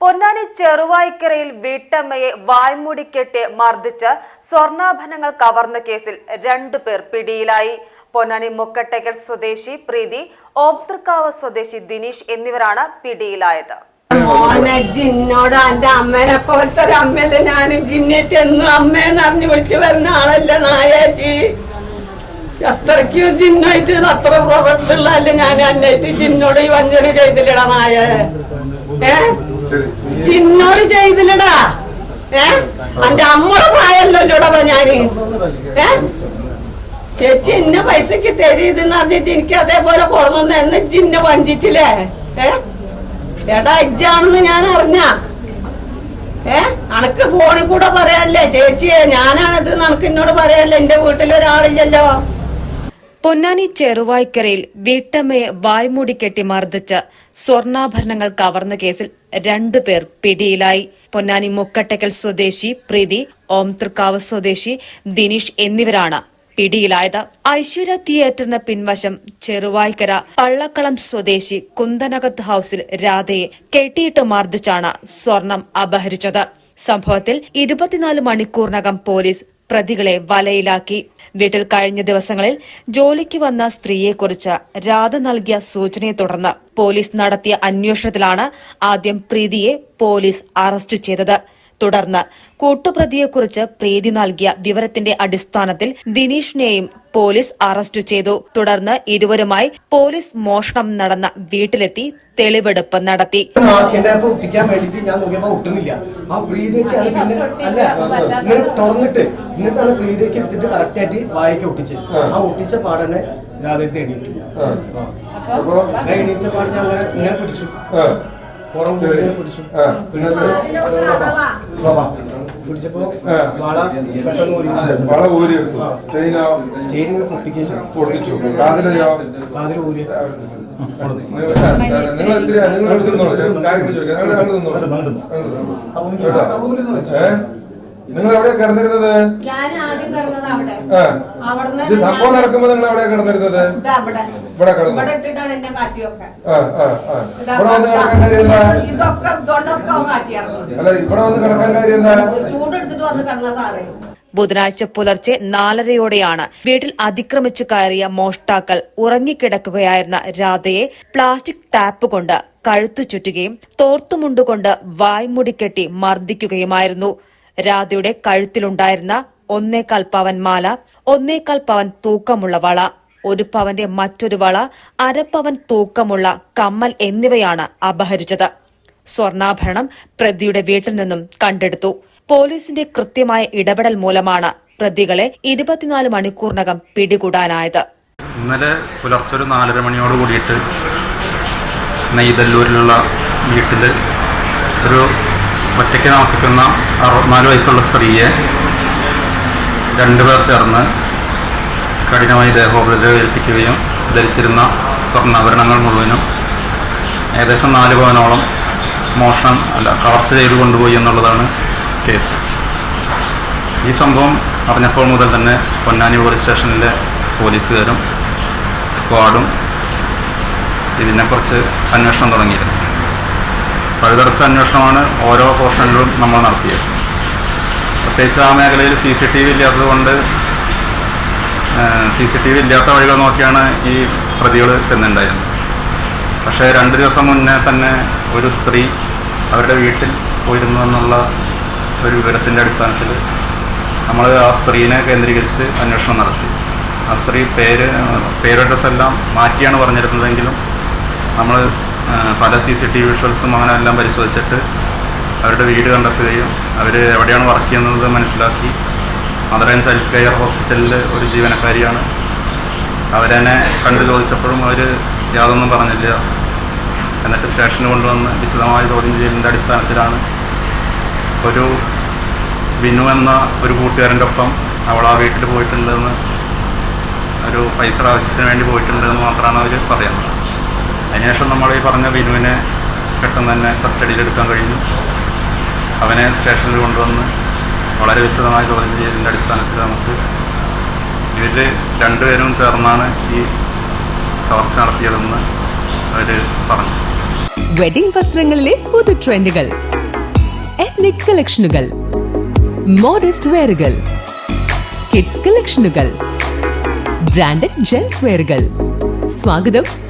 പൊന്നാനി ചെറുവായിക്കരയിൽ വീട്ടമ്മയെ വായ്മൂടിക്കെട്ടി മർദ്ദിച്ച് സ്വർണാഭരണങ്ങൾ കവർന്ന കേസിൽ രണ്ടു പേർ പിടിയിലായി. പൊന്നാനി മുക്കട്ടയ്ക്കൽ സ്വദേശി പ്രീതി ഓംതൃക്കാവ് സ്വദേശി ദിനീഷ് എന്നിവരാണ് പിടിയിലായത്. അത്രയ്ക്കും ജിന്നായിട്ട് അത്ര പ്രവർത്തിള്ളല്ലേ ഞാൻ അന്നായിട്ട് ജിന്നോട് ഈ വഞ്ചന ചെയ്തില്ലടാ നായ. ഏ? ജിന്നോട് ചെയ്തില്ലടാ. ഏ? എന്റെ അമ്മയുടെ പ്രായമല്ലോടാ ഞാൻ. ഏ? ചേച്ചി എന്നെ പൈസക്ക് തരീതെന്ന് പറഞ്ഞിട്ട് എനിക്ക് അതേപോലെ കൊണ്ടുവന്ന് എന്ന് ചിന്ന വഞ്ചിച്ചില്ലേ? ഏ? എടാ ഇജ്ജാണെന്ന് ഞാൻ അറിഞ്ഞ. ഏ? അനക്ക് ഫോണിൽ കൂടെ പറയാല്ലേ ചേച്ചിയെ ഞാനാണിത് നനക്ക് എന്നോട് പറയാല്ലേ എന്റെ വീട്ടിൽ ഒരാളില്ലല്ലോ. പൊന്നാനി ചെറുവായ്ക്കരയിൽ വീട്ടമ്മയെ വായ്മൂടിക്കെട്ടി മർദ്ദിച്ച് സ്വർണാഭരണങ്ങൾ കവർന്ന കേസിൽ രണ്ടുപേർ പിടിയിലായി. പൊന്നാനി മുക്കട്ടക്കൽ സ്വദേശി പ്രീതി ഓം തൃക്കാവ് സ്വദേശി ദിനീഷ് എന്നിവരാണ് പിടിയിലായത്. ഐശ്വര്യ തിയേറ്ററിന് പിൻവശം ചെറുവായ്ക്കര പള്ളക്കളം സ്വദേശി കുന്തനകത്ത് ഹൌസിൽ രാധയെ കെട്ടിയിട്ട് മർദ്ദിച്ചാണ് സ്വർണം അപഹരിച്ചത്. സംഭവത്തിൽ ഇരുപത്തിനാല് മണിക്കൂറിനകം പോലീസ് പ്രതികളെ വലയിലാക്കി. വീട്ടിൽ കഴിഞ്ഞ ദിവസങ്ങളിൽ ജോലിക്ക് വന്ന സ്ത്രീയെക്കുറിച്ച് രാധ നൽകിയ സൂചനയെ തുടർന്ന് പോലീസ് നടത്തിയ അന്വേഷണത്തിലാണ് ആദ്യം പ്രീതിയെ പോലീസ് അറസ്റ്റ് ചെയ്തത്. തുടർന്ന് കൂട്ടുപ്രതിയെക്കുറിച്ച് പ്രീതി നൽകിയ വിവരത്തിന്റെ അടിസ്ഥാനത്തിൽ ദിനീഷിനെയും പോലീസ് അറസ്റ്റ് ചെയ്തു. തുടർന്ന് ഇരുവരുമായി പോലീസ് മോഷണം നടന്ന വീട്ടിലെത്തി തെളിവെടുപ്പ് നടത്തി. മാസ്കിന്റെ ഒട്ടിക്കാൻ വേണ്ടിട്ട് ഞാൻ നോക്കിയപ്പോ ഒട്ടുന്നില്ല. ആ പ്രീതേച്ചാണ് പിന്നെ അല്ല ഇങ്ങനെ തുറന്നിട്ട് എന്നിട്ടാണ് പ്രീതേച്ച് എടുത്തിട്ട് കറക്റ്റ് ആയിട്ട് വായിക്ക് ഒട്ടിച്ചത് ആ ഒട്ടിച്ച പാടനെ രാത്രി എണീറ്റു പാട് ഞാൻ അങ്ങനെ ഇങ്ങനെ പിടിച്ചു. പുറം പിടിച്ചു. പിടിച്ചപ്പോ വള പെട്ടെന്ന് ഊരി. വള ഊരി എടുത്തു ചെയിനോ ചെയിൻ ഇങ്ങനെ പൊട്ടിക്കേശം പൊട്ടിച്ചു. കാതിലെയോ കാതിൽ ഊരി നിങ്ങൾ നിങ്ങൾ എടുത്തു കാര്യങ്ങൾ ചോദിക്കാം. നിങ്ങൾ എവിടെയാ കിടന്നിരുന്നത്? ഞാൻ ആദ്യം കിടന്നത് അവിടെ. ഇത് സംഭവം നടക്കുമ്പോ നിങ്ങൾ എവിടെയാ കിടന്നിരുന്നത്? ഇതാ അവിടെ ഇവിടെ കിടന്നു? ഇവിടെ ഇട്ടിട്ടാണ് എന്നെ കാട്ടിയൊക്കെ. വന്ന് കിടക്കാൻ കാര്യം ഇതൊക്കെ ഇതുകൊണ്ടൊക്കെ കാട്ടിയായിരുന്നു അല്ല ഇവിടെ വന്ന് കിടക്കാൻ കാര്യം എന്താ? ചൂടെടുത്തിട്ട് വന്ന് ബുധനാഴ്ച പുലർച്ചെ നാലരയോടെയാണ് വീട്ടിൽ അതിക്രമിച്ചു കയറിയ മോഷ്ടാക്കൾ ഉറങ്ങിക്കിടക്കുകയായിരുന്ന രാധയെ പ്ലാസ്റ്റിക് ടാപ്പ് കൊണ്ട് കഴുത്തു ചുറ്റുകയും തോർത്തുമുണ്ടുകൊണ്ട് വായ്മുടിക്കെട്ടി മർദ്ദിക്കുകയുമായിരുന്നു. രാധയുടെ കഴുത്തിലുണ്ടായിരുന്ന ഒന്നേക്കാൽ പവൻ മാല ഒന്നേക്കാൽ പവൻ തൂക്കമുള്ള വള ഒരു പവന്റെ മറ്റൊരു വള അരപ്പവൻ തൂക്കമുള്ള കമ്മൽ എന്നിവയാണ് അപഹരിച്ചത്. സ്വർണാഭരണം പ്രതിയുടെ വീട്ടിൽ നിന്നും കണ്ടെടുത്തു. പോലീസിന്റെ കൃത്യമായ ഇടപെടൽ മൂലമാണ് പ്രതികളെ ഇരുപത്തിനാല് മണിക്കൂറിനകം പിടികൂടാനായത്. ഇന്നലെ പുലർച്ചെ ഒരു നാലര മണിയോട് കൂടിയിട്ട് നെയ്തല്ലൂരിലുള്ള വീട്ടിൽ ഒരു ഒറ്റയ്ക്ക് താമസിക്കുന്ന അറുപത്തിനാല് വയസ്സുള്ള സ്ത്രീയെ രണ്ടുപേർ ചേർന്ന് കഠിനമായി ദേഹോപദ്രവം ഏൽപ്പിക്കുകയും ധരിച്ചിരുന്ന സ്വർണാഭരണങ്ങൾ മുഴുവനും ഏകദേശം നാല് പവനോളം മോഷണം അല്ല കവർച്ച ചെയ്ത് കൊണ്ടുപോയി എന്നുള്ളതാണ് കേസ്. ഈ സംഭവം അറിഞ്ഞപ്പോൾ മുതൽ തന്നെ പൊന്നാനി പോലീസ് സ്റ്റേഷനിലെ പോലീസുകാരും സ്ക്വാഡും ഇതിനെക്കുറിച്ച് അന്വേഷണം തുടങ്ങിയിരുന്നു. പഴുതടച്ച അന്വേഷണമാണ് ഓരോ പോർഷനിലും നമ്മൾ നടത്തിയത്. പ്രത്യേകിച്ച് ആ മേഖലയിൽ സി സി ടി വി ഇല്ലാത്തതുകൊണ്ട് സി സി ടി വി ഇല്ലാത്ത വഴികൾ നോക്കിയാണ് ഈ പ്രതികൾ ചെന്നുണ്ടായിരുന്നത് പക്ഷേ രണ്ട് ദിവസം മുന്നേ തന്നെ ഒരു സ്ത്രീ അവരുടെ വീട്ടിൽ പോയിരുന്നു എന്നുള്ള ഒരു വിവരത്തിന്റെ അടിസ്ഥാനത്തിൽ നമ്മൾ ആ സ്ത്രീനെ കേന്ദ്രീകരിച്ച് അന്വേഷണം നടത്തി. ആ സ്ത്രീ പേര് പേരഡ്രസ്സെല്ലാം മാറ്റിയാണ് പറഞ്ഞിരുന്നതെങ്കിലും നമ്മൾ പല സി സി ടി വിഷ്വൽസും അങ്ങനെ എല്ലാം പരിശോധിച്ചിട്ട് അവരുടെ വീട് കണ്ടെത്തുകയും അവർ എവിടെയാണ് വർക്ക് ചെയ്യുന്നത് മനസ്സിലാക്കി. മദർ ആൻഡ് ചൈൽഡ് കെയർ ഹോസ്പിറ്റലിൽ ഒരു ജീവനക്കാരിയാണ്. അവരെന്നെ കണ്ടു ചോദിച്ചപ്പോഴും അവർ യാതൊന്നും പറഞ്ഞില്ല. എന്നിട്ട് സ്റ്റേഷനിൽ കൊണ്ടുവന്ന് വിശദമായ ചോദ്യം ചെയ്യലിന്റെ അടിസ്ഥാനത്തിലാണ് ഒരു ബിനു എന്ന ഒരു കൂട്ടുകാരന്റെ ഒപ്പം അവൾ ആ വീട്ടിൽ പോയിട്ടുണ്ടെന്ന് ഒരു പൈസ ആവശ്യത്തിന് വേണ്ടി പോയിട്ടുണ്ടെന്ന് മാത്രമാണ് അവർ പറയുന്നത്. അതിനുശേഷം നമ്മൾ ഈ പറഞ്ഞ ബിനുവിനെ പെട്ടെന്ന് തന്നെ കസ്റ്റഡിയിലെടുക്കാൻ കഴിഞ്ഞു. അവനെ സ്റ്റേഷനിൽ കൊണ്ടുവന്ന് വളരെ വിശദമായ ചോദ്യം ചെയ്തതിന്റെ അടിസ്ഥാനത്തിൽ നമുക്ക് ഇവർ രണ്ടുപേരും ചേർന്നാണ് ഈ കവർച്ച നടത്തിയതെന്ന് അവർ പറഞ്ഞു. വെഡിംഗ് വസ്ത്രങ്ങളിലെ പുതു ട്രെൻഡുകൾ എത്നിക് കളക്ഷനുകൾ മോഡസ്റ്റ് വെയറുകൾ കിഡ്സ് കളക്ഷനുകൾ ബ്രാൻഡഡ് ജെൻസ് വെയറുകൾ സ്വാഗതം